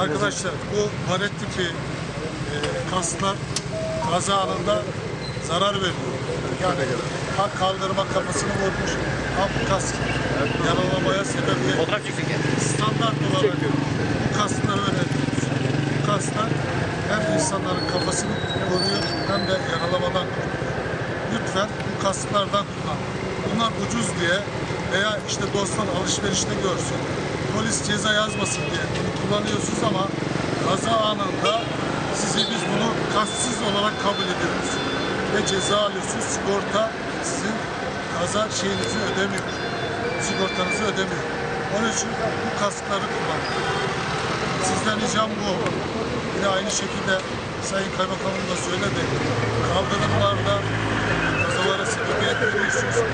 Arkadaşlar bu baret tipi e, kasklar kaza anında zarar veriyor. Yani ha kaldırma kafasını vurmuş, ha bu kask yaralamaya sebebiyet. Standart olarak bu kaskları öğreniyoruz. Bu kasklar hem insanların kafasını koruyor hem de yaralamadan. Lütfen bu kasklardan kullan. Bunlar ucuz diye veya işte dostlar alışverişte görsün. Polis ceza yazmasın diye bunu kullanıyorsunuz ama kaza anında sizi biz bunu kasksız olarak kabul ediyoruz. Ve ceza alıyorsunuz. Sigorta sizin kaza şeyinizi ödemiyor. Sigortanızı ödemiyor. Onun için bu kaskları kullanın. Sizden ricam bu. Yine aynı şekilde Sayın Kaymakamım da söyledi. Kaldırımlarda.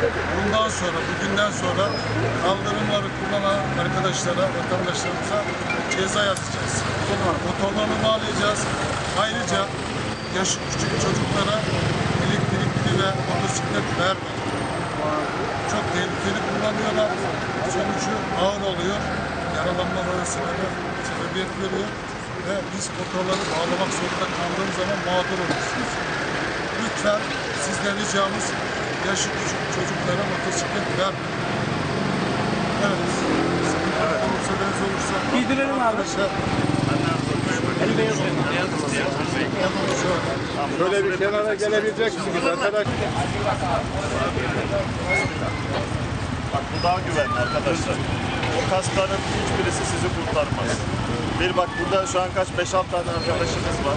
Bundan sonra, bugünden sonra kaldırımları kullanan arkadaşlara, vatandaşlarımıza ceza yazacağız. Motorlarını bağlayacağız. Ayrıca yaşı küçük çocuklara elektrikli ve motosiklet vermeyin. Çok tehlikeli kullanıyorlar. Sonucu ağır oluyor. Yaralanmalara sebebiyet, sebebiyet veriyor. Ve biz motorları bağlamak zorunda kaldığımız zaman mağdur olursunuz. Lütfen sizden ricamız yaşı küçük çocuklara motosiklet vermeyin. Evet. Evet. Sorularınız olursa... Bildirelim abi. Şöyle bir kenara gelebilecek misiniz arkadaş? Bak bu daha güvenli arkadaşlar. O kaskların hiçbirisi sizi kurtarmaz. Bir bak burada şu an kaç 5-6 tane arkadaşımız var.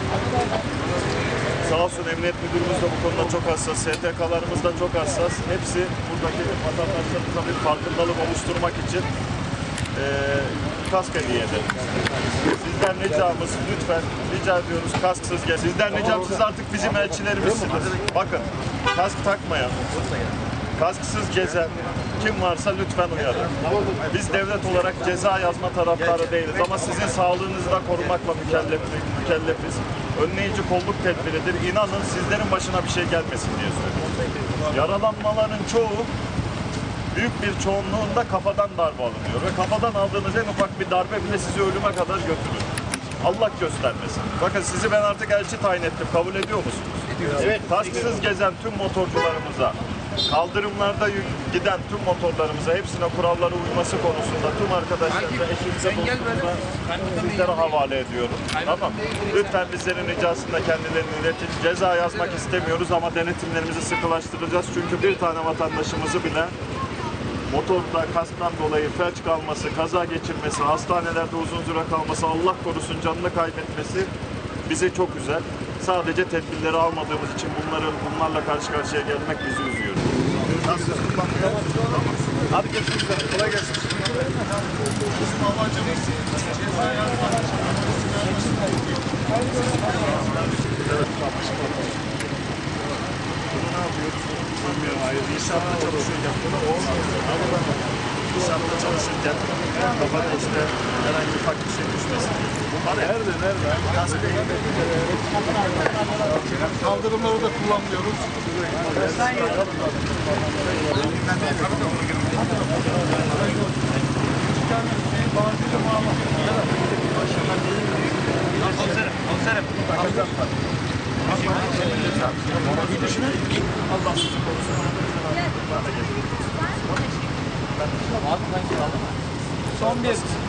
Sağ olsun emniyet müdürümüz de bu konuda çok hassas. STK'larımız da çok hassas. Hepsi buradaki vatandaşlarımıza bir farkındalık oluşturmak için eee kask hediye edelim. Sizden ricamız lütfen rica ediyoruz kasksız gel. Sizden ricam siz artık bizim elçilerimizsiniz. Bakın kask takmayan, kasksız gezen kim varsa lütfen uyarın. Biz devlet olarak ceza yazma taraftarı değiliz ama sizin sağlığınızı da korumakla mükellef, mükellefiz. Önleyici kolluk tedbiridir. İnanın sizlerin başına bir şey gelmesin diye söylüyorum. Yaralanmaların çoğu büyük bir çoğunluğunda kafadan darbe alınıyor ve kafadan aldığınız en ufak bir darbe bile sizi ölüme kadar götürür. Allah göstermesin. Bakın sizi ben artık elçi tayin ettim. Kabul ediyor musunuz? Evet. Kasksız gezen tüm motorcularımıza, kaldırımlarda giden tüm motorlarımıza hepsine kurallara uyması konusunda tüm arkadaşlarımıza, eşimize, dostumuza sizlere havale ediyorum. Tamam. Lütfen bizlerin ricasında kendilerini iletin. Ceza yazmak istemiyoruz ama denetimlerimizi sıkılaştıracağız. Çünkü bir tane vatandaşımızı bile motorda kasktan dolayı felç kalması, kaza geçirmesi, hastanelerde uzun süre kalması, Allah korusun canını kaybetmesi bizi çok üzer. Sadece tedbirleri almadığımız için bunları bunlarla karşı karşıya gelmek bizi üzüyor. Hadi görüşmek üzere. Kolay gelsin. bizim amacımız ceza yazmak. İnşaatta çalışırken bunu İnşaatta çalışırken kafada işte herhangi bir şey düşmesin. Nerede nerede? Kaldırımları da kullanmıyoruz. Son bir.